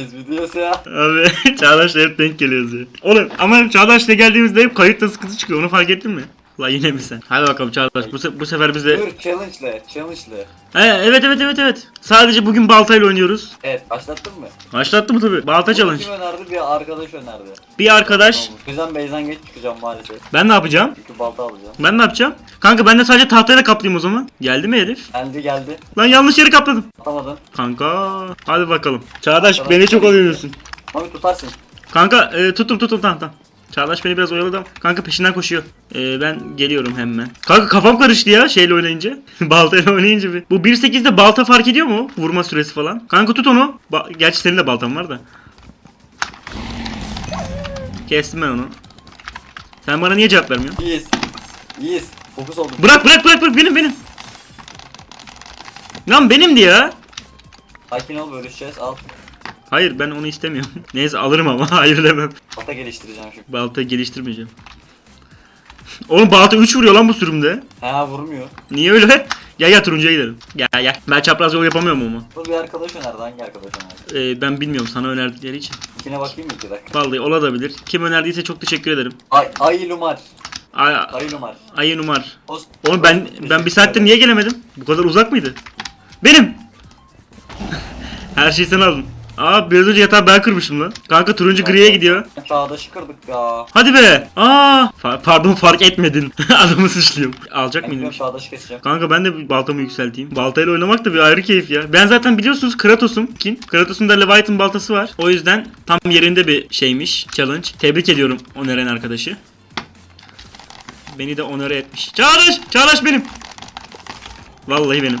Videosu ya. Abi Çağdaş'la hep denk geliyoruz ya. Oğlum ama Çağdaş'la geldiğimizde hep kayıtta sıkıntı çıkıyor. Onu fark ettin mi? La yine mi sen? Hadi bakalım Çağdaş. Bu, se- bu sefer bize... Dur challenge'le. Challenge'le. He, evet evet evet evet. Sadece bugün baltayla oynuyoruz. Evet başlattın mı? Başlattı mı tabi? Balta challenge. Kim önerdi? Bir arkadaş önerdi. Bir arkadaş. Tamam. Beyzen geç çıkacağım maalesef. Ben ne yapacağım? Çünkü balta alacağım. Ben ne yapacağım? Kanka ben de sadece tahtayla kaplayayım o zaman. Geldi mi herif? Geldi geldi. Lan yanlış yeri kapladım. Atamadın. Kanka hadi bakalım. Çağdaş beni çok oynuyorsun. Mami tutarsın. Kanka e, tuttum tuttum tamam tamam. Çağdaş beni biraz oyaladı ama kanka peşinden koşuyor. E, ben geliyorum hemen. Kanka kafam karıştı ya şeyle oynayınca. Baltayla oynayınca bir. Bu 1.8'de balta fark ediyor mu? Vurma süresi falan. Kanka tut onu. Ba- Gerçi senin de baltan var da. Kestim ben onu. Sen bana niye cevap vermiyorsun? İyiyiz. İyiyiz. Fokus oldum. Bırak bırak bırak bırak benim benim. Lan benimdi ya. Sakin ol bölüşeceğiz. Al. Hayır ben onu istemiyorum. Neyse alırım ama hayır demem. Balta geliştireceğim şimdi. Balta geliştirmeyeceğim. Oğlum balta 3 vuruyor lan bu sürümde. Ha vurmuyor. Niye öyle? Gel gel turuncuya gidelim. Gel gel. Ben çapraz yol yapamıyorum ama. Bu bir arkadaş önerdi. Hangi arkadaş önerdi? Ee, ben bilmiyorum sana önerdikleri için. İkine bakayım mı iki dakika? Vallahi olabilir. Kim önerdiyse çok teşekkür ederim. Ay, ay Lumar. Ay, Ay Lumar. ayı numar. O, Oğlum ben ben bir saattir niye gelemedim? Bu kadar uzak mıydı? Benim. Her şeyi sen aldın. Aa biraz önce yatağı ben kırmıştım lan. Kanka turuncu griye gidiyor. Çağdaşı kırdık ya. Hadi be. Aa, fa- pardon fark etmedin. Adamı suçluyorum. Alacak mıydım? gidiyorum çağdaşı keseceğim. Kanka ben de bir baltamı yükselteyim. Baltayla oynamak da bir ayrı keyif ya. Ben zaten biliyorsunuz Kratos'um. Kim? Kratos'un da Leviathan baltası var. O yüzden tam yerinde bir şeymiş. Challenge. Tebrik ediyorum öneren arkadaşı. Beni de onore etmiş. Çağdaş! Çağdaş benim! Vallahi benim.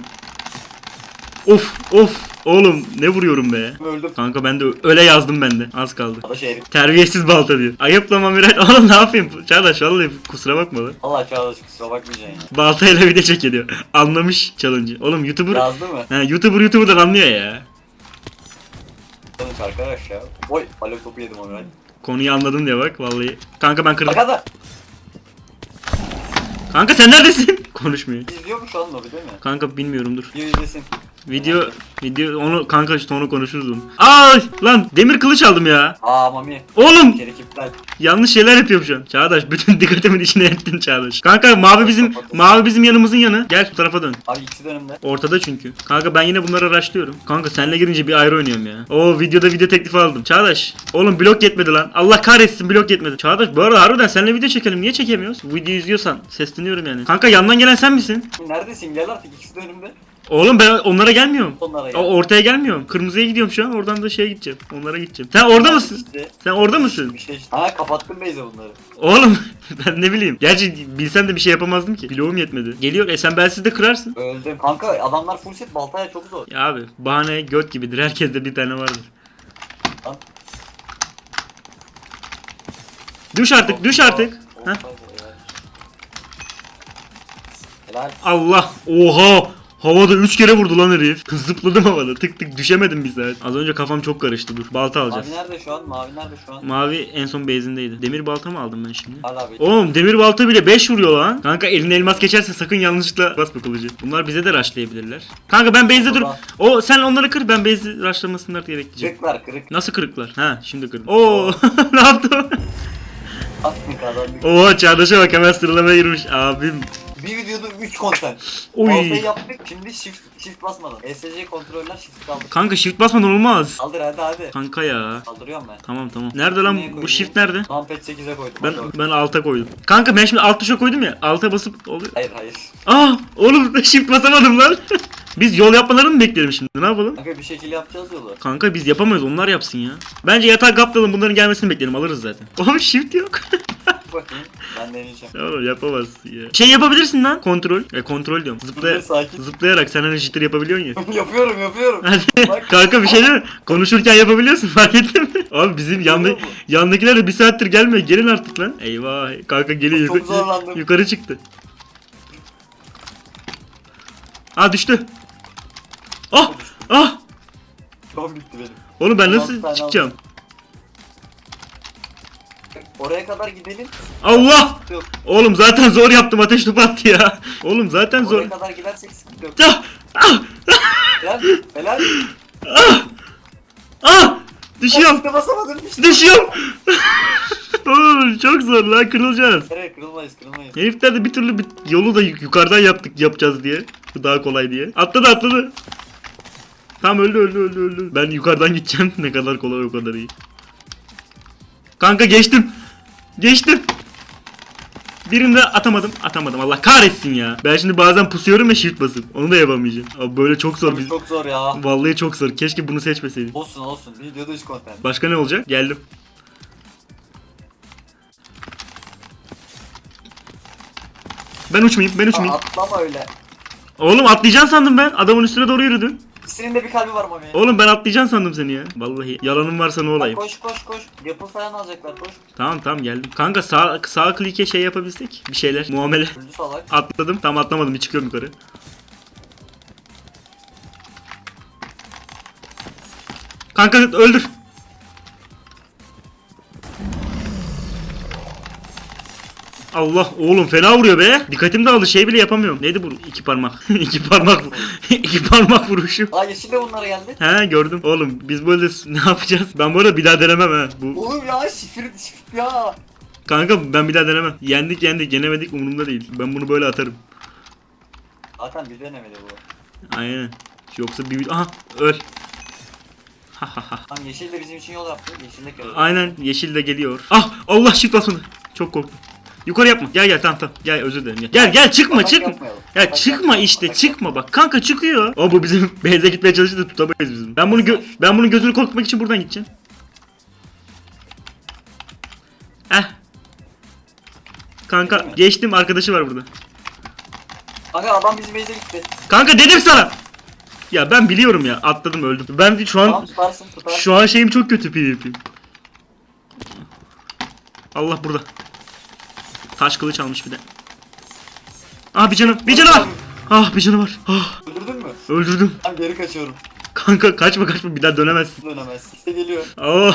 Of of. Oğlum ne vuruyorum be. Öldüm. Kanka ben de öyle yazdım ben de. Az kaldı. Çağdaş herif. Terbiyesiz balta diyor. Ayıplama Miray. Oğlum ne yapayım? Çağdaş vallahi kusura bakma lan. Allah çağdaş kusura bakmayacaksın ya. Baltayla video çekiyor. Anlamış challenge'ı. Oğlum YouTuber... Yazdı mı? He, YouTuber YouTuber'dan anlıyor ya. Tanış arkadaş ya. Oy alev topu yedim onu ben. Konuyu anladın diye bak vallahi. Kanka ben kırdım. Arkada. Kanka sen neredesin? Konuşmuyor. İzliyor mu şu an Nobi değil mi? Kanka bilmiyorum dur. İzlesin. Video video onu kanka işte onu konuşuruz onu. Ay lan demir kılıç aldım ya. Aa Mami. Oğlum iptal. yanlış şeyler yapıyorum şu an. Çağdaş bütün dikkatimin içine ettin Çağdaş. Kanka mavi bizim mavi bizim yanımızın yanı. Gel şu tarafa dön. Abi ikisi de önümde. Ortada çünkü. Kanka ben yine bunları araştırıyorum. Kanka senle girince bir ayrı oynuyorum ya. O videoda video teklifi aldım. Çağdaş. Oğlum blok yetmedi lan. Allah kahretsin blok yetmedi. Çağdaş bu arada harbiden seninle video çekelim. Niye çekemiyoruz? Video izliyorsan sesleniyorum yani. Kanka yandan gelen sen misin? Neredesin? Gel artık ikisi de önümde. Oğlum ben onlara gelmiyorum. Onlara O gel. ortaya gelmiyorum. Kırmızıya gidiyorum şu an. Oradan da şeye gideceğim. Onlara gideceğim. Sen orada mısın? İşte. Sen orada mısın? Bir şey işte. Ha kapattım Beyze bunları. Oğlum ben ne bileyim. Gerçi bilsem de bir şey yapamazdım ki. Bloğum yetmedi. Geliyor. E sen bensiz de kırarsın. Öldüm. Kanka adamlar full set baltaya çok zor. Ya abi bahane göt gibidir. Herkeste bir tane vardır. Lan. Düş artık, düş artık. Heh. Helal. Allah! Oha! Havada 3 kere vurdu lan herif. Zıpladım havada. Tık tık düşemedim bir saat. Az önce kafam çok karıştı dur. Balta alacağız. Mavi nerede şu an? Mavi nerede şu an? Mavi en son base'indeydi. Demir balta mı aldım ben şimdi? Hala bir. Oğlum demir balta bile 5 vuruyor lan. Kanka eline elmas geçerse sakın yanlışlıkla basma kılıcı. Bunlar bize de rushlayabilirler. Kanka ben base'de dur. O sen onları kır ben base'i rushlamasınlar diye bekleyeceğim. Kırıklar kırık. Nasıl kırıklar? Ha şimdi kırdım. Oo ne yaptı? Attık kazandık. Oha Çağdaş'a bak hemen sıralamaya girmiş abim. Bir videoda 3 content. Oy. Baltayı yaptık. Şimdi shift shift basmadan. ESC kontroller shift kaldır. Kanka shift basmadan olmaz. Kaldır hadi hadi. Kanka ya. Kaldırıyorum ben. Tamam tamam. Nerede lan bu shift nerede? Numpad 8'e koydum. Ben hadi ben alta koydum. Kanka ben şimdi alt tuşa koydum ya. Alta basıp oluyor. Hayır hayır. Aa oğlum shift basamadım lan. biz yol yapmalarını mı bekleyelim şimdi? Ne yapalım? Kanka bir şekilde yapacağız yolu. Kanka biz yapamayız onlar yapsın ya. Bence yatağa kaptalım bunların gelmesini bekleyelim alırız zaten. Oğlum shift yok. Bakayım. Ben deneyeceğim. Oğlum yapamazsın ya. Şey yapabilirsin lan kontrol. E kontrol diyorum. Zıplay Dur, sakin. zıplayarak sen hani jitter yapabiliyorsun ya. yapıyorum yapıyorum. Hadi. Bak. Kanka bir şey değil mi? Konuşurken yapabiliyorsun fark ettin mi? Abi bizim musun? yandakiler de bir saattir gelmiyor. Gelin artık lan. Eyvah. Kanka geliyor. Çok yukarı- zorlandım. yukarı çıktı. Aa düştü. Ah! Ah! Çok bitti benim. Oğlum ben nasıl tane çıkacağım? Oraya kadar gidelim. Allah! Yok. Oğlum zaten zor yaptım ateş topu attı ya. Oğlum zaten zor. Oraya kadar gidersek sıkıntı yok. Ah! Ah! Helal. Helal. Ah! Düşüyorum. Üstüne basamadım. Düşüyorum. Oğlum çok zor lan kırılacağız. Evet kırılmayız kırılmayız. Herifler de bir türlü bir yolu da yukarıdan yaptık yapacağız diye. Bu daha kolay diye. Atladı atladı. Tam öldü öldü öldü öldü. Ben yukarıdan gideceğim. ne kadar kolay o kadar iyi. Kanka geçtim. Geçtim. Birinde atamadım. Atamadım. Allah kahretsin ya. Ben şimdi bazen pusuyorum ya shift basıp. Onu da yapamayacağım. Abi böyle çok zor. Biz... çok zor ya. Vallahi çok zor. Keşke bunu seçmeseydim. Olsun olsun. Videoda hiç content. Başka ne olacak? Geldim. Ben uçmayayım, ben Aa, uçmayayım. atlama öyle. Oğlum atlayacaksın sandım ben. Adamın üstüne doğru yürüdün. İkisinin de bir kalbi var Mami. Oğlum ben atlayacaksın sandım seni ya. Vallahi yalanım varsa ne Bak, olayım. koş koş koş. Yapıl falan alacaklar koş. Tamam tamam geldim. Kanka sağ sağ klike şey yapabilsek bir şeyler. Muamele. Öldü salak. Atladım. Tam atlamadım. Bir çıkıyorum yukarı. Kanka öldür. Allah oğlum fena vuruyor be. Dikkatim dağıldı şey bile yapamıyorum. Neydi bu iki parmak? iki parmak. iki parmak vuruşu. Aa yeşil de bunlara geldi. He gördüm. Oğlum biz böyle ne yapacağız? Ben bu arada bir daha denemem ha. Bu Oğlum ya şifir şifir ya. kanka ben bir daha denemem. Yendik yendik yenemedik umurumda değil. Ben bunu böyle atarım. Zaten bir denemedi bu. Aynen. Yoksa bir aha öl. Ha ha ha. Tam yeşil de bizim için yol yaptı. Yeşil de kırıldı. Aynen yeşil de geliyor. Ah Allah basmadı. Çok korktum. Yukarı yapma. Gel gel tamam tamam. Gel özür dilerim. Gel gel, gel çıkma Atak çıkma. yapmayalım. Ya Atak çıkma yapmayalım, işte atak çıkma bak. Kanka çıkıyor. O bu bizim beyze gitmeye çalıştı da tutamayız bizim. Ben bunu gö- ben bunun gözünü korkutmak için buradan gideceğim. Eh. Kanka Geçti mi? geçtim arkadaşı var burada. Kanka adam bizim base'e gitti. Kanka dedim sana. Ya ben biliyorum ya atladım öldüm. Ben şu an Tamam tutarsın tutarsın. şu an şeyim çok kötü PvP. Allah burada. Taş kılıç almış bir de. Ah bir canı, bir canı var. Ah bir canı var. Ah Öldürdün mü? öldürdüm. Ben geri kaçıyorum. Kanka kaçma kaçma bir daha dönemezsin. Dönemez. İşte geliyor. Oo.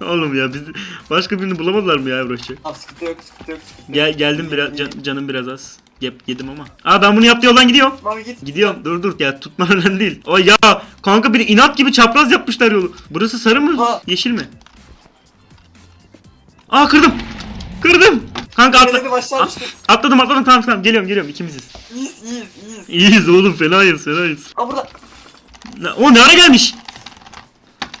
Oğlum ya biz başka birini bulamadılar mı ya uğraşacak? Tamam sıkıntı yok sıkıntı yok sıkıntı. Gel geldim İyi, biraz iyi. can- canım biraz az. Yep, yedim ama. Aa ben bunu yaptığı yoldan gidiyorum. Mami git. Gidiyorum dur dur ya tutman önemli değil. Ay ya kanka bir inat gibi çapraz yapmışlar yolu. Burası sarı mı? Ha. Yeşil mi? Aa kırdım. Kırdım. Kanka atla. Atladım atladım tamam tamam geliyorum geliyorum ikimiziz. İyiyiz iyiyiz iyiyiz. İyiyiz oğlum fenayız fenayız. Aa burada. Ne- O ne ara gelmiş?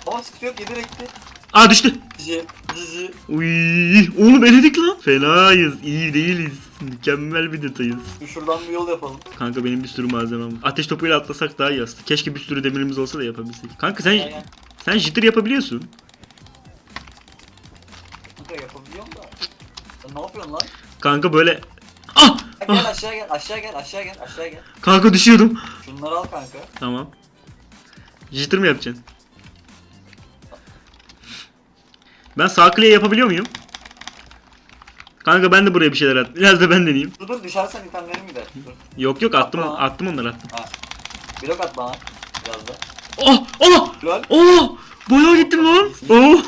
Ama sıkıntı yok yedi renkli. Aa düştü. Cici. Cici. Uy, oğlum eledik lan. Fenayız iyi değiliz. Mükemmel bir detayız. Şuradan bir yol yapalım. Kanka benim bir sürü malzemem var. Ateş topuyla atlasak daha iyi aslında. Keşke bir sürü demirimiz olsa da yapabilsek. Kanka sen gel. sen jitter yapabiliyorsun. Yapıyorsun lan? Kanka böyle Ah! Ha, Gel aşağı gel aşağı gel aşağı gel aşağı gel. Kanka düşüyordum. Şunları al kanka. Tamam. Jitter mi yapacaksın? Ben sağ kliğe yapabiliyor muyum? Kanka ben de buraya bir şeyler at. Biraz da ben deneyeyim. Dur dur düşersen itemlerim gider. Dur. Yok yok attım Atma. attım onları attım. Ha. Blok at bana. Biraz da. Oh! Oh! Lol. Oh! Bayağı gittim lan. Oh!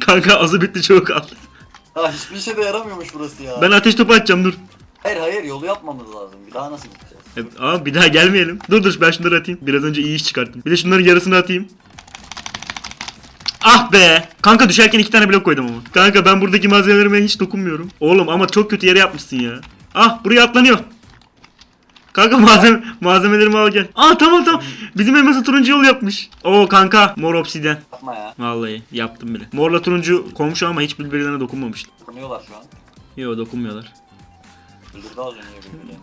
Kanka azı bitti çok kaldı. Ya hiçbir işe de yaramıyormuş burası ya. Ben ateş topu atacağım dur. Hayır hayır yolu yapmamız lazım. Bir daha nasıl gideceğiz? Evet, ama bir daha gelmeyelim. Dur dur ben şunları atayım. Biraz önce iyi iş çıkarttım. Bir de şunların yarısını atayım. Ah be! Kanka düşerken iki tane blok koydum ama. Kanka ben buradaki malzemelerime hiç dokunmuyorum. Oğlum ama çok kötü yere yapmışsın ya. Ah buraya atlanıyor. Kanka malzeme malzemelerimi al gel. Aa tamam tamam. Bizim elması turuncu yol yapmış. Oo kanka mor obsiden. Yapma ya. Vallahi yaptım bile. Morla turuncu komşu ama hiç birbirlerine dokunmamışlar. Konuyorlar şu an. Yo dokunmuyorlar. Öldürdü az önce birbirlerini.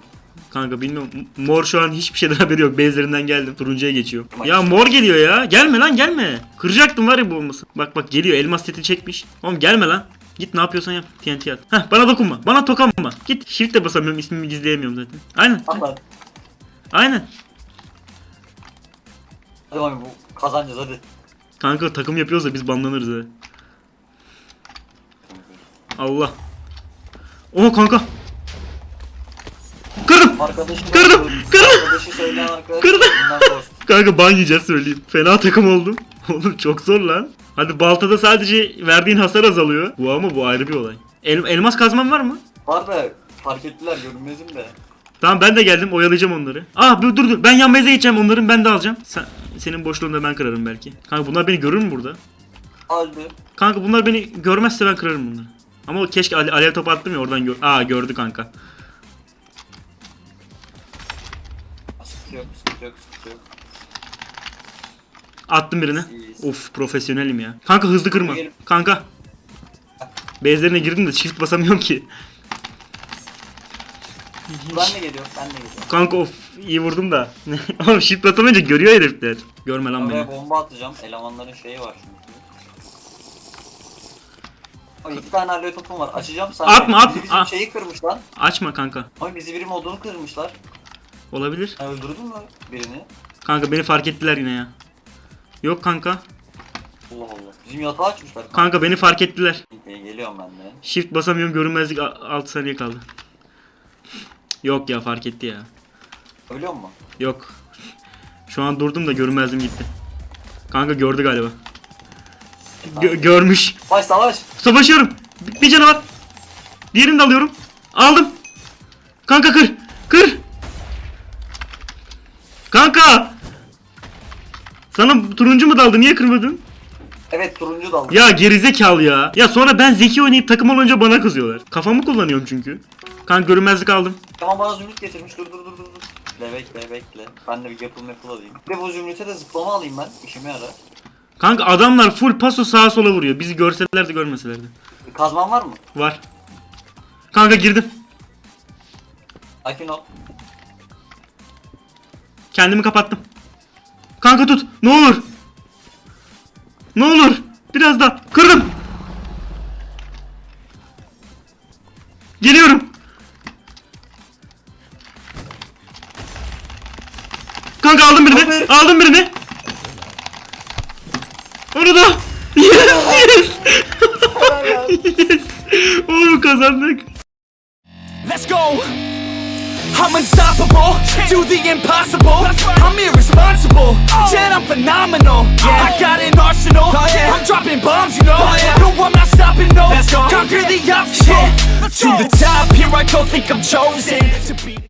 Kanka bilmiyorum. Mor şu an hiçbir şeyden haberi yok. Bezlerinden geldim. Turuncuya geçiyor. Ya mor geliyor ya. Gelme lan gelme. Kıracaktım var ya bu olmasın. Bak bak geliyor. Elmas seti çekmiş. Oğlum gelme lan. Git ne yapıyorsan yap. TNT at. Heh bana dokunma. Bana tokanma. Git. Shift de basamıyorum. ismimi gizleyemiyorum zaten. Aynen. Al lan. Aynen. Hadi Mami bu kazanacağız hadi. Kanka takım yapıyoruz da biz banlanırız ha. Allah. Oo kanka. Kırdım. Arkadaşı Kırdım, kırdım. Arkadaşı söyleyen arkadaş. Kırdım. bundan. Kanka ban yiyeceğiz söyleyeyim. Fena takım oldum. Oğlum çok zor lan. Hadi baltada sadece verdiğin hasar azalıyor. Bu ama bu ayrı bir olay. El- elmas kazman var mı? Var da fark ettiler görünmezim de. Tamam ben de geldim oyalayacağım onları. Ah dur dur dur ben yan meze geçeceğim onların ben de alacağım. Sen, senin boşluğunda ben kırarım belki. Kanka bunlar beni görür mü burada? Öldü. Kanka bunlar beni görmezse ben kırarım bunları. Ama keşke ale- alev topu attım ya oradan gör. Aa gördü kanka. Sıkıntı yok, sıkıntı yok, sıkıntı yok. Attım birine. İyiyiz. Of profesyonelim ya. Kanka hızlı kırma. Kanka. Bezlerine girdim de çift basamıyorum ki. Ben de geliyorum, ben de geliyorum. Kanka of iyi vurdum da. Oğlum shift batamayınca görüyor herifler. Görme lan beni. Oraya bomba atacağım. Elemanların şeyi var şimdi. Ay iki tane aloe topum var. Açacağım sen. Atma, atma, Bizi bizim ah. şeyi kırmış lan. Açma kanka. Ay bizi birim olduğunu kırmışlar. Olabilir. Öldürdün mü birini? Kanka beni fark ettiler yine ya. Yok kanka. Allah Allah. Bizim yatağı açmışlar. Kanka beni fark ettiler. Okey, Geliyorum ben de. Shift basamıyorum görünmezlik 6 saniye kaldı. Yok ya fark etti ya. Ölüyor mu? Yok. Şu an durdum da görünmezliğim gitti. Kanka gördü galiba. Gö- görmüş. Savaş savaş. Savaşıyorum. Bir, bir canı var. Diğerini de alıyorum. Aldım. Kanka kır. Kır. Kanka. Sana turuncu mu daldı? Niye kırmadın? Evet turuncu dalga. Ya gerizekalı ya. Ya sonra ben zeki oynayıp takım olunca bana kızıyorlar. Kafamı kullanıyorum çünkü. Kanka görünmezlik aldım. Tamam bana zümrüt getirmiş. Dur dur dur dur. Bekle bekle bekle. Ben de bir yapıl yapıl alayım. Bir de bu zümrüte de zıplama alayım ben. İşime yarar. Kanka adamlar full paso sağa sola vuruyor. Bizi görseler de görmeseler de. Kazman var mı? Var. Kanka girdim. Sakin ol. Kendimi kapattım. Kanka tut. Ne olur. Ne olur. Biraz daha. Kırdım. Geliyorum. Kanka aldım birini. Abi. Aldım birini. Onu da. Yes yes. yes. Oğlum kazandık. Let's go. I'm unstoppable, do the impossible. I'm irresponsible, yet I'm phenomenal. I got an arsenal, I'm dropping bombs, you know. No, I'm not stopping, no. Conquer the obstacle to the top. Here I go, think I'm chosen to be.